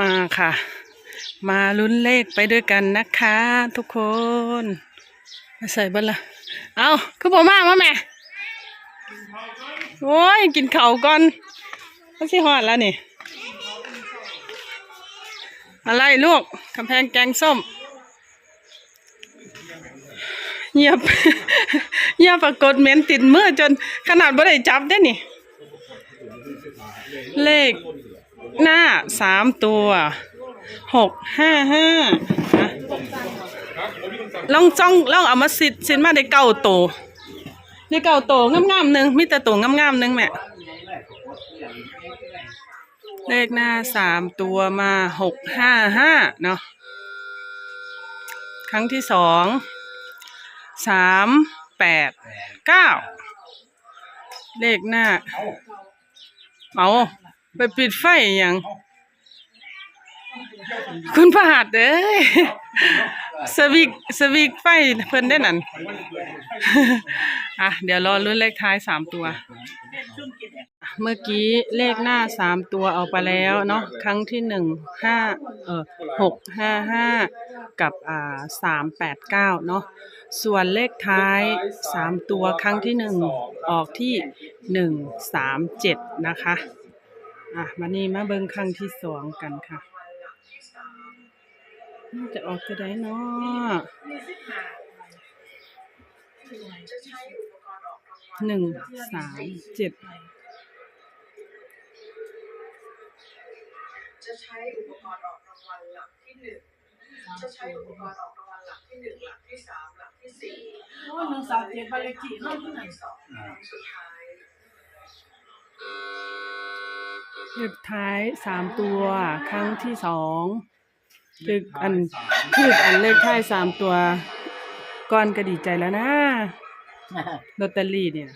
มาค่ะ มาลุ้นเลขไปด้วยกันนะคะ ทุกคนมาใส่บัลละเอาคือบอกมามาแม่โอ้ยกินเข่าก่อนมันสิหอดแล้วนี่ อะไรลูกกำแพงแกงส้มเงียบเงียบปรากฏเหม็นติดมือจนขนาดบ่ได้จับได้นี่ เลข หน้าสามตัวหกห้าห้าลองจ้องลองเอามาสิสินมาได้เก้าโตัวได้เก้าโตงามๆหนึ่งมีแต่ตัวงามๆหนึ่งแม่เลขหน้าสามตัวมาหกห้าห้าเนาะครั้งที่สองสามแปดเก้าเลขหน้าเอา ไปปิดไฟอย่าง คุณประหัดเอ้ยสวิกสวิกไฟเพิ่นได้นั่น อะ เดี๋ยวรอรุ่นเลขท้ายสามตัว เมื่อกี้เลขหน้าสามตัวเอาไปแล้วเนาะครั้งที่หนึ่งห้าเออหกห้าห้ากับอ่าสามแปดเก้าเนาะส่วนเลขท้ายสามตัวครั้งที่หนึ่งออกที่หนึ่งสามเจ็ดนะคะ อะมานี่มาเบิ่งครั้งที่สองกันค่ะน่าจะออกจะได้เนาะหนึ่งสามเจ็ดจะใช้อุปกรณ์ออกรางวัลหลักที่หนึ่งจะใช้อุปกรณ์ออกรางวัลหลักที่หนึ่งหลักที่สามหลักที่สี่โอ้ยหนึ่งสามเจ็ดบ้านเลขที่หลัเนาะกที่ไหนที่สองครั้งสุดท้าย เลขท้ายสามตัวครั้งที่สองคืออันคืออันเลขท้ายสามตัวก่อนก็ดีใจแล้วนะลอตเตอรี่เนี่ย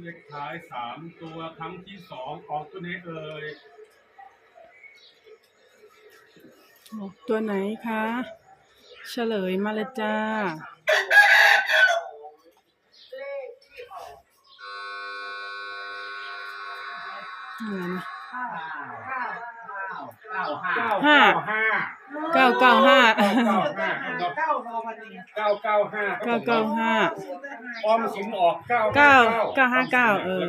เลขท้ายสามตัวครั้งที่สองออกตัวนี้เอ่ยออกตัวไหนคะ เฉลยมาเลยจ้า ห้าห้าเก้าเก้าห้าเก้าเก้าห้าเก้าพอพันนี้เก้าห้าเก้าเก้าห้าออมสินออกเก้าเก้าเก้าห้าเก้าเออ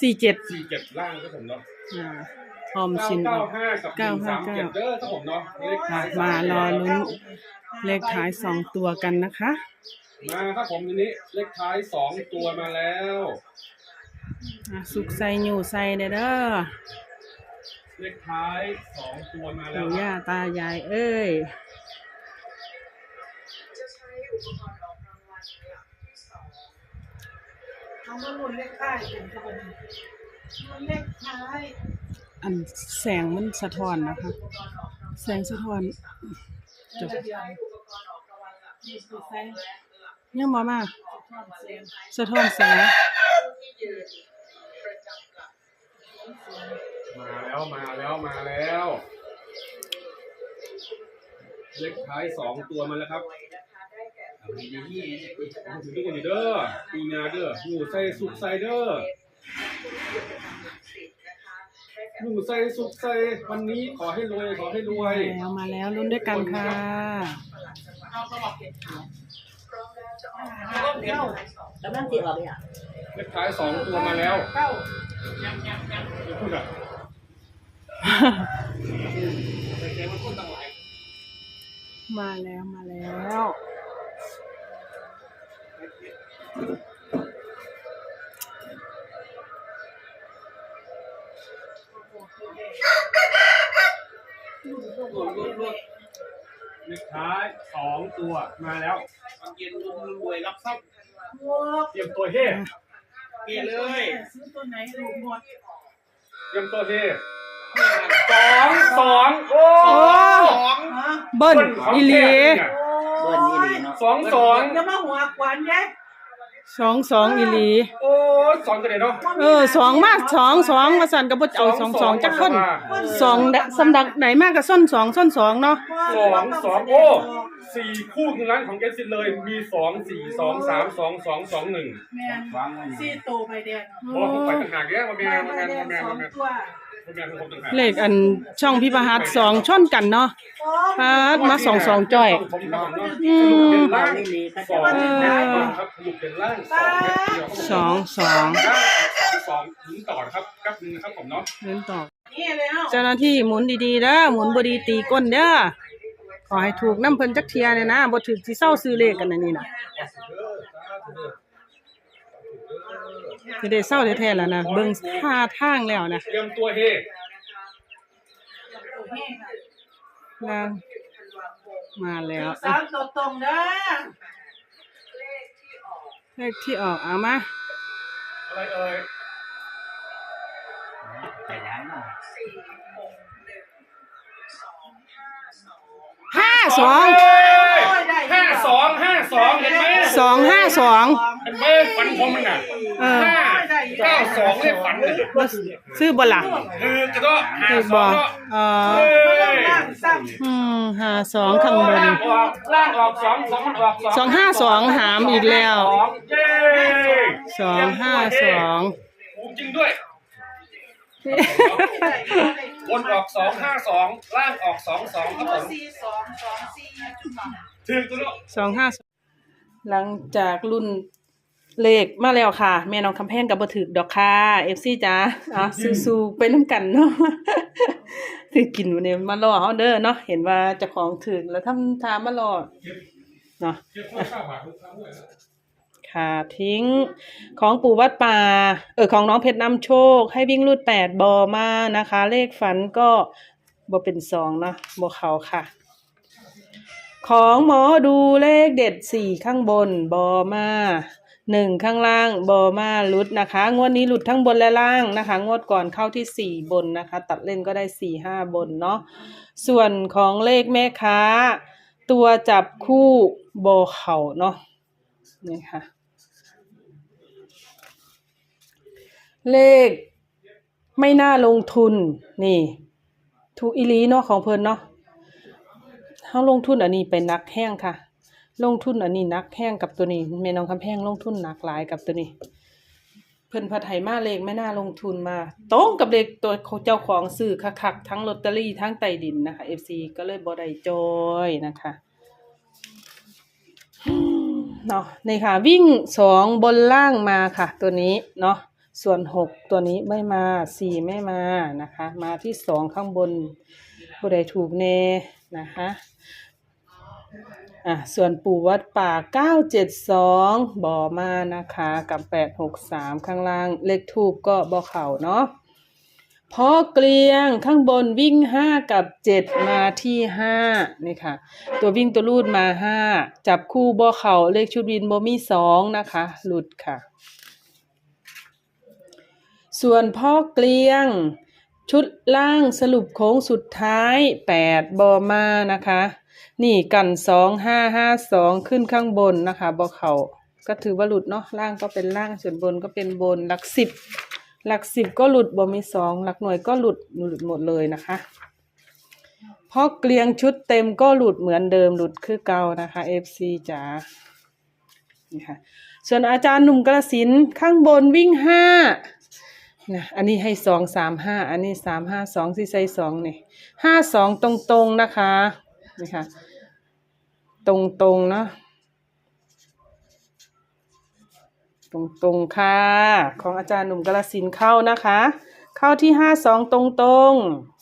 สี่เจ็ดสี่เจ็ดล่างครับผมเนาะอ่าออมเก้าสินอเก้าอกห้าเก้าห้าเก้าเจ็ดเด้อครับผมเนาะเลขอะท้ายมา รอลุ้นเลขท้ายสองตัวกันนะคะ มาครับผมทีนี้เลขท้ายสองตัวมาแล้ว สุกใส่หยูใส่เด้อเด้อเลขท้ายสองตัวมาแล้ปู่วย่าตายายเอ้ยจะใช้อุปกรณ์ออกรางวัลหลักที่สองเอามาลุ้นเลขท้ายเป็นตัวนี้ลุ้นเลขท้ายอันแสงมันสะท้อนนะคะ แสงสะท้อนจบเดียวอุปกรณ์ออกรางวัลหลักนี่คือแสงยังมามาทอดเสียงสะท้อนแสงที่ยืนประจำหลัก มาแล้วมาแล้วมาแล้วเลขท้ายสองตัวมาแล้วครับนะคะได้แก่ผมถึงทุกคนอยู่เด้อปีนาเด้อหนูใส่สุกใส่เด้อสิบนะคะได้แก่หนูใส่สุกใส่วันนี้ขอให้รวยขอให้รวยแล้วมาแล้วลุ้นด้วยกันค่ะเอาตลอดเก็บขาวพร้อมแล้วจะออกเก้าเก้ากำลังสิออกเลยอะเลขท้ายสองตัวมาแล้วเก้า อย่าพูดอะมาแล้วมาแล้วเลขท้ายสองตัวมาแล้วเย็นลุงรวยรับทรัพย์หมวกเตรียมตัวเฮ่ เกลียเลยซื้อตัวไหนถูกหมดเตรียมตัวเฮ่สองสองโอ้โอ้ฮะเบิ้ลอีหลี เบิ้ลนี่ดีเนาะสองสองอย่ามาหัวกวนแยะ สองสองอีหลี โอ้สองกันเลยเนาะเออสองมากสองสองมาสั่นกับบ่เอาสองสองจักคนสองเดะสำดักไหนมากกับส้นสองส้นสองเนาะสองสองโอ้สี่คู่ตรงนั้นของเอฟซีเลยมีสองสี่สองสามสองสองสองหนึ่งแมนวางไว้ซีโตใบแดงโอ้ผมไปต่างหากเนี้ยมาแม่มาแม่มาแม่สอมางแม่ตัวเป็นแบบของผมต่างหาก เลขอันช่องพิพหัสสองช่อนกันเนาะพาดมาสองสองจ้อยผมครับผมเนาะอืมสรุปเป็นล่างนี่ลีเขาสจะองว่าครับสรุปเป็นล่างสองเม็ดเดียวครับผมสองสองล่างสองสองถึงต่อนะครับแป๊บนึงนะครับผมเนาะเล่นต่อนี่เลยเนาะเจ้าหน้าที่หมุนดีๆเด้อหมุนบดีตีก้นเด้อขอให้ถูกน้ำเพิ่นจักเทียเนี่ยนะบ่ถึกสิเศร้าซื้อเลขกันนะนี่นะ สิได้เศร้าแท้ๆแล้วนะเบิ่งท่าทางแล้วนะเตรียมตัวเฮนางมาแล้วสามตัวตรงเด้อเลขที่ออกเลขที่ออกเอามาอะไรเอ่ยขยายหน่อยสี่หกหนึ่งสองห้าสองห้าสองห้าสองห้าสองเห็นไหมสองห้าสอง เห็นไหมฝันผมมันน่ะเออห้าเก้าสองเลขฝันเลยบ่ซื้อบ่ล่ะคือจะก็ห้าซื้อสบ่องก็เออเอ้ยล่างซ้อืมห้าสองข้างบนล่างออกล่างออกสองสองมันออกสองสองห้าสองหามอีกแล้วสองเย้สองห้าสองถูกจริงด้วยบนออกสองห้าสองล่างออกสองสองครับผมสี่สองสองสี่จุดสอง ถึงตัวเนาะ สองห้าหลังจากรุ่น เลขมาแล้วค่ะ แม่น้องคำแพงกับบ่ถึกดอกค่ะเอฟซีจ้าอะสู้ๆไปน้ำกันเนาะถือกินวันนี้มารอเฮาเด้อเนาะเห็นว่าเจ้าของถึกแล้วทำทามารอเนาะเก็บข้าวข้าวบาททุกครั้งด้วยนะค่ะ ทิ้งของปู่วัดป่าเออของน้องเพชรนำโชค ให้วิ่งรูดแปดบอมานะคะ เลขฝันก็บอเป็นสองเนาะบอเขาค่ะ ของหมอดูเลขเด็ดสี่ข้างบนบอมา หนึ่งข้างล่างบอมาลุดนะคะ งวดนี้หลุดทั้งบนและล่างนะคะ งวดก่อนเข้าที่สี่บนนะคะ ตัดเล่นก็ได้สี่ห้าบนเนาะส่วนของเลขแม่ค้า ตัวจับคู่บอเข่าเนาะนี่ค่ะ เลขไม่น่าลงทุนนี่ ถูกอีลีเนาะของเพิ่นเนาะเฮาลงทุนอันนี้เป็นนักแห้งค่ะ ลงทุนอันนี้นักแห้งกับตัวนี้แม่น้องคำแพงลงทุนหนักหลายกับตัวนี้ เพิ่นพัดไหมาเลขไม่น่าลงทุนมาตรงกับเลขตัวเจ้าของซื้อคักๆทั้งลอตเตอรี่ทั้งใต้ดินนะคะ FC ก็เลยบ่ได้จอยนะคะเนาะนี่ค่ะ วิ่งสองบนล่างมาค่ะ ตัวนี้เนาะส่วนหกตัวนี้ไม่มาสี่ไม่มานะคะ มาที่สองข้างบนผู้ใดถูกแน่นะคะ อะส่วนปู่วัดป่าเก้าเจ็ดสองบ่อมานะคะ กับแปดหกสามข้างล่างเลขทูบก็บ่อเข่าเนาะพอเกลียงข้างบนวิ่งห้ากับเจ็ดมาที่ห้านี่ค่ะ ตัววิ่งตัวรูดมาห้าจับคู่บ่อเข่าเลขชุดวินบ่มีสองนะคะ หลุดค่ะ ส่วนพ่อเกลียง ชุดล่างสรุปโค้งสุดท้ายแปดบอมานะคะ นี่กันสองห้าห้าสองขึ้นข้างบนนะคะบ่เขาก็ถือว่าหลุดเนาะล่างก็เป็นล่างส่วนบนก็เป็นบนหลักสิบหลักสิบก็หลุดบ่มีสองหลักหน่วยก็หลุดหลุดหมดเลยนะคะพอเกลียงชุดเต็มก็หลุดเหมือนเดิมหลุดคือเก่านะคะ FC จ๋านี่ค่ะส่วนอาจารย์หนุ่มกระสินข้างบนวิ่งห้านะอันนี้ให้สองสามห้าอันนี้สามห้าสองสี่ใส่สองนี่ห้าสองตรงๆนะคะนี่ค่ะ ตรงๆเนาะตรงๆค่ะ ของอาจารย์หนุ่มกระสินเข้านะคะ เข้าที่ห้าสองตรงๆ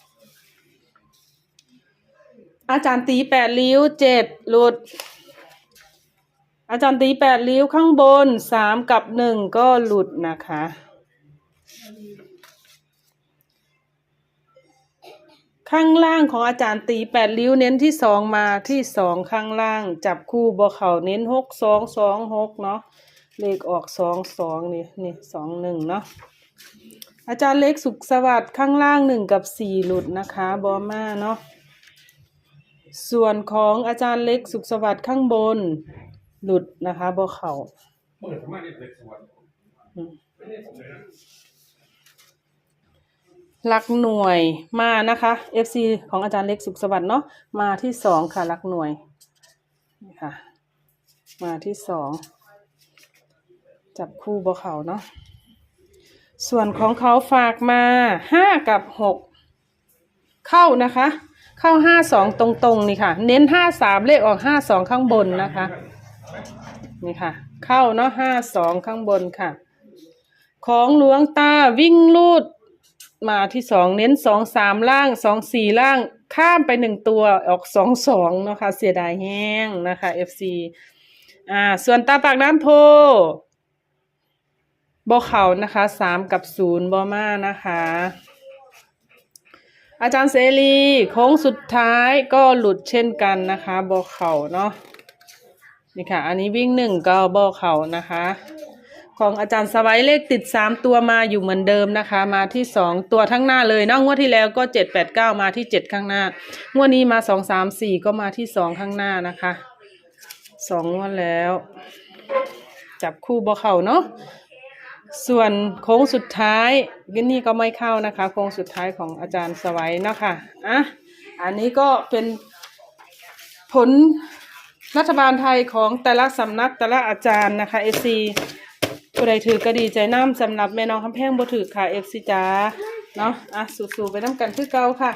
อาจารย์ตีแปดริ้วเจ็ดหลุด อาจารย์ตีแปดริ้วข้างบนสามกับหนึ่งก็หลุดนะคะ ข้างล่างของอาจารย์ตีแปดริ้วเน้นที่สองมาที่สองข้างล่าง จับคู่บอเข่าเน้นหกสองสองหกเนาะเลขออกสองสองนี่นี่สองหนึ่งเนาะอาจารย์เล็กสุขสวัสดิ์ข้างล่างหนึ่งกับสี่หลุดนะคะบอมาเนาะส่วนของอาจารย์เล็กสุขสวัสดิ์ข้างบน หลุดนะคะบ่เข่า หลักหน่วยมานะคะ FC ของอาจารย์เล็กสุขสวัสดิ์เนาะมาที่สองค่ะหลักหน่วยนี่ค่ะ มาที่สองจับคู่บ่เขาเนาะส่วนของเขาฝากมาห้ากับหกเข้านะคะ เข้าห้าสองตรงๆนี่ค่ะ เน้นห้าสามเลขออกห้าสองข้างบนนะคะนี่ค่ะ เข้าเนาะห้าสองข้างบนค่ะ ของหลวงตาวิ่งลูด มาที่สองเน้นสองสามล่างสองสี่ล่างข้ามไปหนึ่งตัวออกสองสองนะคะเสียดายแห้งนะคะ FC อ่า ส่วนตาปากน้ำโพบอเขานะคะสามกับศูนย์บอมานะคะ อาจารย์เสรีโค้งสุดท้ายก็หลุดเช่นกันนะคะบอเขาเนาะนี่ค่ะ อันนี้วิ่งหนึ่งก็บอเขานะคะ ของอาจารย์สไว้เลขติดสามตัวมาอยู่เหมือนเดิมนะคะ มาที่สองตัวทั้งหน้าเลยเนอกงวดที่แล้วก็เจ็ดแปดเก้ามาที่เจ็ดข้างหน้างวดนี้มาสองสามสี่ก็มาที่สองข้างหน้านะคะสองงวดแล้ว จับคู่บอเข่าเนาะส่วนโค้งสุดท้ายก็นี่ก็ไม่เข้านะคะ โค้งสุดท้ายของอาจารย์สไว้เนาะค่ะอะอันนี้ก็เป็นผลรัฐบาลไทยของแต่ละสำนักแต่ละอาจารย์นะคะเอซี ผู้ใดถือก็ดีใจน้ำสำหรับแม่น้องคำแพงบ่ถือค่ะเอฟซีจ้าเนาะอะสู้ๆไปน้ำกันคือเก่าค่ะ